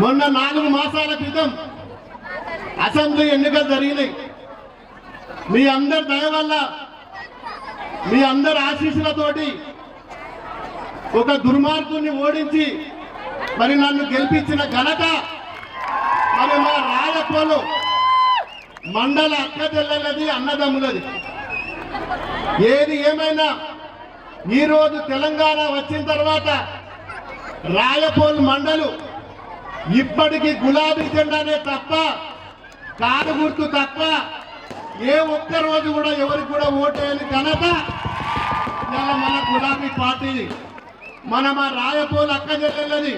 మొన్న నాలుగు మాసాల క్రితం అసెంబ్లీ ఎన్నికలు జరిగినాయి. మీ అందరి దయ వల్ల మీ అందరి ఆశీస్సులతోటి ఒక దుర్మార్గుని ఓడించి మరి నన్ను గెలిపించిన ఘనత మరి మా రాయపోలు మండల అక్క చెల్లెలది అన్నదమ్ములది. ఏది ఏమైనా ఈరోజు తెలంగాణ వచ్చిన తర్వాత రాయపోలు మండలు ఇప్పటికీ గులాబీ జెండానే తప్ప కారు గుర్తు తప్ప ఏ ఒక్క రోజు కూడా ఎవరికి కూడా ఓటేయని ఘనత ఇవాళ మన గులాబీ పార్టీ. మన మా రాయపోలు అక్క చెల్లెలది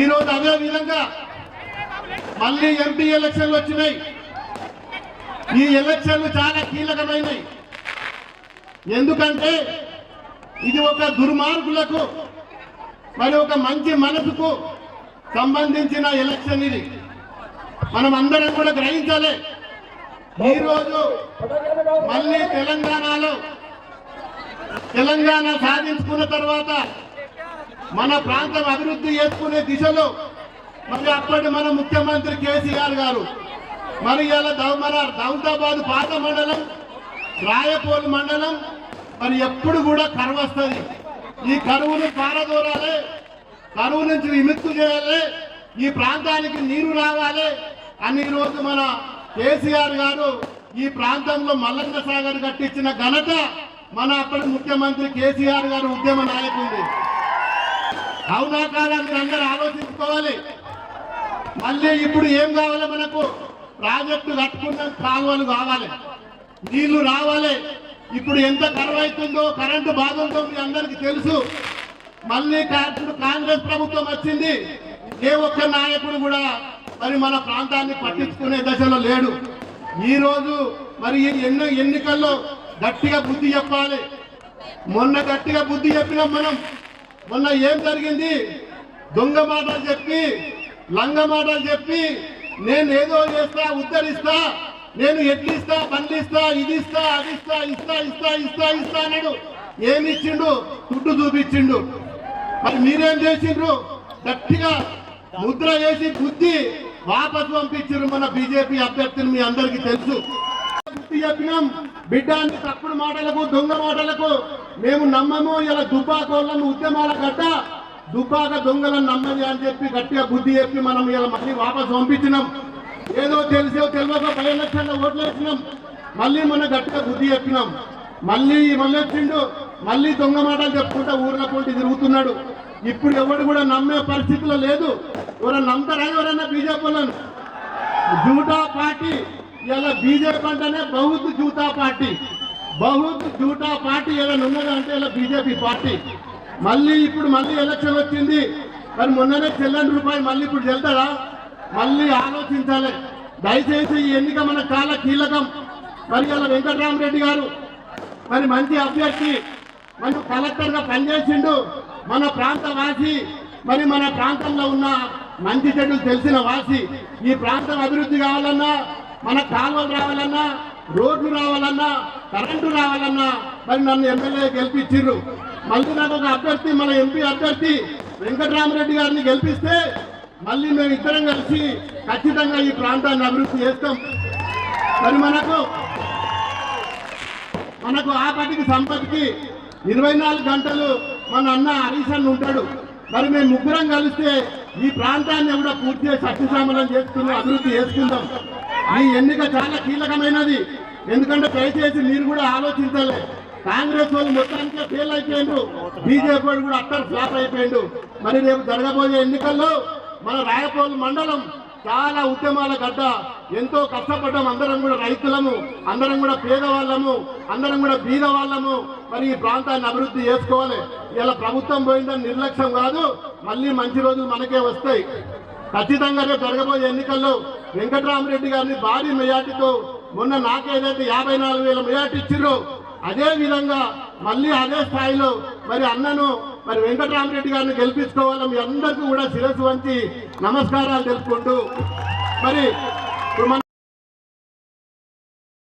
ఈరోజు అదే విధంగా మళ్ళీ ఎంపీ ఎలక్షన్లు వచ్చినాయి. ఈ ఎలక్షన్లు చాలా కీలకమైనవి. ఎందుకంటే ఇది ఒక దుర్మార్గులకు మరి ఒక మంచి మనసుకు సంబంధించిన ఎలక్షన్ ఇది. మనం అందరం కూడా గ్రహించాలి. ఈరోజు మళ్ళీ తెలంగాణలో తెలంగాణ సాధించుకున్న తర్వాత మన ప్రాంతం అభివృద్ధి చేసుకునే దిశలో మరి అప్పటి మన ముఖ్యమంత్రి కేసీఆర్ గారు మరి ఇలా మన దౌతాబాద్ పాత మండలం రాయపోలు మండలం మరి ఎప్పుడు కూడా కరువు వస్తుంది. ఈ కరువును పారదోరాలి. కరువు నుంచి విముక్తి చేయాలి ఈ ప్రాంతానికి నీరు రావాలి అని ఈరోజు మన కేసీఆర్ గారు ఈ ప్రాంతంలో మల్లన్న సాగర్ కట్టించిన ఘనత మన అప్పటి ముఖ్యమంత్రి కేసీఆర్ గారు ఉద్యమ నాయకుంది అవునా కాదా మీరు అందరూ ఆలోచించుకోవాలి. మళ్ళీ ఇప్పుడు ఏం కావాలి మనకు? ప్రాజెక్టు కట్టుకున్న కాలువలు కావాలి. నీళ్ళు రావాలి. ఇప్పుడు ఎంత కరువు అవుతుందో కరెంటు బాధ ఉందో మీ అందరికీ తెలుసు. మళ్ళీ కాంగ్రెస్ ప్రభుత్వం వచ్చింది. ఏ ఒక్క నాయకుడు కూడా మరి మన ప్రాంతాన్ని పట్టించుకునే దశలో లేడు. ఈ రోజు మరి ఎన్నో ఎన్నికల్లో గట్టిగా బుద్ధి చెప్పాలి. మొన్న గట్టిగా బుద్ధి చెప్పినాం మనం. మొన్న ఏం జరిగింది? దొంగ మాటలు చెప్పి లంగ మాటలు చెప్పి నేను ఏదో చేస్తా ఉద్ధరిస్తా నేను ఎట్లిస్తా బండిస్తా ఇది ఇస్తా అది ఇస్తా ఇస్తా ఇస్తా ఇస్తా ఇస్తా అన్నాడు. ఏమి ఇచ్చిండు తుట్టు చూపించిండు. మరి మీరేం చేసిండ్రు? గట్టిగా ముద్ర వేసి బుద్ధి వాపసు పంపించారు మన బీజేపీ అభ్యర్థులు మీ అందరికీ తెలుసు. చెప్పినాం బిడ్డ తప్పుడు మాటలకు దొంగ మాటలకు మేము నమ్మము. ఇలా దుబ్బాకోళ్ళను ఉద్యమాల గడ్డ దుబ్బాక దొంగలను నమ్మని అని చెప్పి గట్టిగా బుద్ధి చెప్పి మనం ఇలా మళ్ళీ వాపసు పంపించినాం. ఏదో తెలిసో తెలియక పది లక్షల ఓట్లు వేసినాం మళ్ళీ మన గట్టిగా బుద్ధి చెప్పినాం. మళ్ళీ మళ్ళీ వచ్చిండు మళ్ళీ దొంగ మాటలు చెప్పుకుంటా ఊర్ల పోటీ తిరుగుతున్నాడు. ఇప్పుడు ఎవడు కూడా నమ్మే పరిస్థితిలో లేదు. ఎవరైనా నమ్ముతారా? ఎవరైనా బీజేపీలను జూటా పార్టీ. ఇలా బీజేపీ అంటేనే బహుత్ జూటా పార్టీ. బహుత్ జూటా పార్టీ ఏదైనా ఉన్నది అంటే ఇలా బీజేపీ పార్టీ. మళ్ళీ ఇప్పుడు మళ్ళీ ఎలక్షన్ వచ్చింది. మరి మొన్ననే చెల్లని రూపాయి మళ్ళీ ఇప్పుడు వెళ్తారా మళ్ళీ ఆలోచించాలి. దయచేసి ఈ ఎన్నిక మన చాలా కీలకం. మరి ఇలా వెంకటరామరెడ్డి గారు మరి మంచి అభ్యర్థి మన కలెక్టర్గా పనిచేసిండు. మన ప్రాంత వాసి మరి మన ప్రాంతంలో ఉన్న మంచి చెడులు తెలిసిన వాసి ఈ ప్రాంతం అభివృద్ధి కావాలన్నా మన కాలువలు రావాలన్నా రోడ్లు రావాలన్నా కరెంటు రావాలన్నా మరి నన్ను ఎమ్మెల్యే గెలిపించిర్రు మళ్ళీ నాకు ఒక అభ్యర్థి మన ఎంపీ అభ్యర్థి వెంకటరామరెడ్డి గారిని గెలిపిస్తే మళ్ళీ మేము ఇద్దరం కలిసి ఖచ్చితంగా ఈ ప్రాంతాన్ని అభివృద్ధి చేస్తాం. మరి మనకు మనకు ఆపటికి సంపత్కి ఇరవై నాలుగు గంటలు మన అన్న హరీసన్ ఉంటాడు. మరి మేము ముగ్గురం కలిస్తే ఈ ప్రాంతాన్ని కూడా పూర్తి చేసి సత్యశామలం చేసుకుని అభివృద్ధి చేసుకుందాం. ఈ ఎన్నిక చాలా కీలకమైనది. ఎందుకంటే దయచేసి మీరు కూడా ఆలోచించాలి. కాంగ్రెస్ వాళ్ళు మొత్తానికే ఫెయిల్ అయిపోయిండు బీజేపీ వాళ్ళు కూడా అట్టర్ ఫ్లాప్ అయిపోయిండు మరి రేపు జరగబోయే ఎన్నికల్లో మన రాయపోలు మండలం చాలా ఉద్యమాల గడ్డ. ఎంతో కష్టపడ్డాం అందరం కూడా రైతులము అందరం కూడా పేదవాళ్ళము అందరం కూడా బీదవాళ్ళము. మరి ఈ ప్రాంతాన్ని అభివృద్ధి చేసుకోవాలి. ఇలా ప్రభుత్వం పోయిందని నిర్లక్ష్యం కాదు మళ్ళీ మంచి రోజులు మనకే వస్తాయి. ఖచ్చితంగా రేపు జరగబోయే ఎన్నికల్లో వెంకటరామరెడ్డి గారిని భారీ మెజార్టీతో మొన్న నాకేదైతే యాభై నాలుగు వేల మెజార్టీ ఇచ్చిర్రో అదే విధంగా మళ్ళీ అదే స్థాయిలో మరి అన్నను మరి వెంకటరామరెడ్డి గారిని గెలిపించుకోవాలని మీ అందరికీ కూడా శిరస్సు వంచి నమస్కారాలు తెలుపుకుంటూ మరి